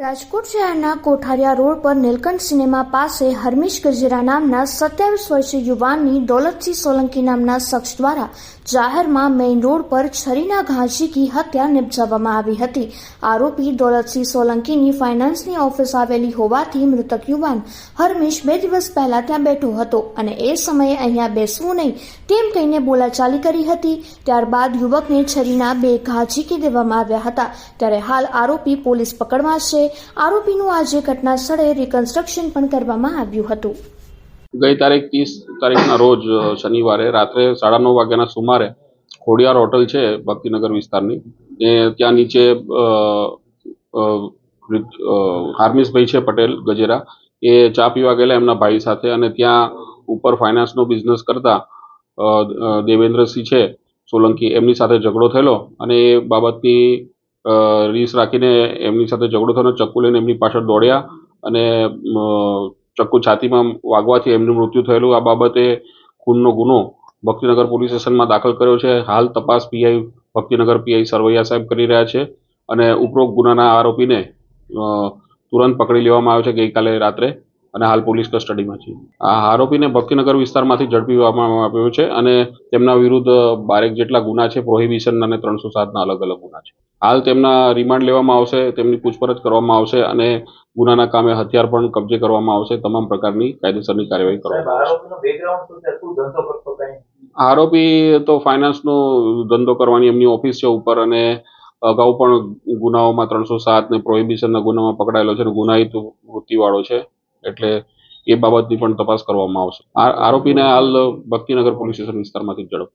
રાજકોટ શહેરના કોઠારિયા રોડ પર નીલકંઠ સિનેમા પાસે હરમીશ ગજેરા નામના સત્યાવીસ વર્ષીય યુવાનની દોલતસિંહ સોલંકી નામના શખ્સ દ્વારા જાહેરમાં મેઇન રોડ પર છરીના ઘા હત્યા નિપજાવવામાં આવી હતી. આરોપી દોલતસિંહ સોલંકીની ફાઇનાન્સની ઓફિસ આવેલી હોવાથી મૃતક યુવાન હરમીશ બે દિવસ પહેલા ત્યાં બેઠો હતો અને એ સમયે અહીંયા બેસવું નહીં, તેમ કહીને બોલાચાલી કરી હતી. ત્યારબાદ યુવકને છરીના બે ઘા ઝીકી દેવામાં આવ્યા હતા. ત્યારે હાલ આરોપી પોલીસ પકડમાં છે. આરોપીનું આજે ઘટના સ્થળે રિકન્સ્ટ્રક્શન પણ કરવામાં આવ્યું હતું. ગઈ તારીખ ત્રીસ તારીખના રોજ શનિવારે રાત્રે સાડા નવ વાગ્યાના સુમારે ખોડિયાર હોટલ છે ભક્તિનગર વિસ્તારની. એ ત્યાં નીચે હાર્મિશભાઈ છે પટેલ ગજેરા. એ ચા પીવા ગયેલા એમના ભાઈ સાથે અને ત્યાં ઉપર ફાઇનાન્સનો બિઝનેસ કરતા દેવેન્દ્રસિંહ છે સોલંકી. એમની સાથે ઝઘડો થયેલો અને એ બાબતની રીસ રાખીને એમની સાથે ઝઘડો થયો ચક્કુ લઈને એમની પાછળ દોડ્યા અને ચક્કુ છાતીમાં વાગવાથી એમનું મૃત્યુ થયેલું. આ બાબતે ખૂનનો ગુનો ભક્તિનગર પોલીસ સ્ટેશનમાં દાખલ કર્યો છે. હાલ તપાસ પીઆઈ ભક્તિનગર પીઆઈ સરવૈયા સાહેબ કરી રહ્યા છે અને ઉપરોક્ત ગુનાના આરોપીને તુરંત પકડી લેવામાં આવ્યો છે ગઈકાલે રાત્રે અને હાલ પોલીસ કસ્ટડીમાં છે. આ આરોપીને ભક્તિનગર વિસ્તારમાંથી ઝડપી લેવામાં આવ્યો છે અને તેમના વિરુદ્ધ બારેક જેટલા ગુના છે. પ્રોહિબિશન અને ત્રણસો સાતના અલગ અલગ ગુના છે. હાલ તેમના રિમાન્ડ લેવામાં આવશે તેમની પૂછપરછ કરવામાં આવશે અને ગુનાના કામે હથિયાર પણ કબજે કરવામાં આવશે તમામ પ્રકારની કાયદેસરની કાર્યવાહી કરવામાં આવશે. આરોપી તો ફાઇનાન્સનો ધંધો કરવાની એમની ઓફિસ છે ઉપર અને અગાઉ પણ ગુનાઓમાં ત્રણસો સાત ને પ્રોહિબિશનના ગુનામાં પકડાયેલો છે અને ગુનાહિત વૃત્તિવાળો છે. એટલે એ બાબતની પણ તપાસ કરવામાં આવશે. આરોપીને હાલ ભક્તિનગર પોલીસ સ્ટેશન વિસ્તારમાંથી ઝડપ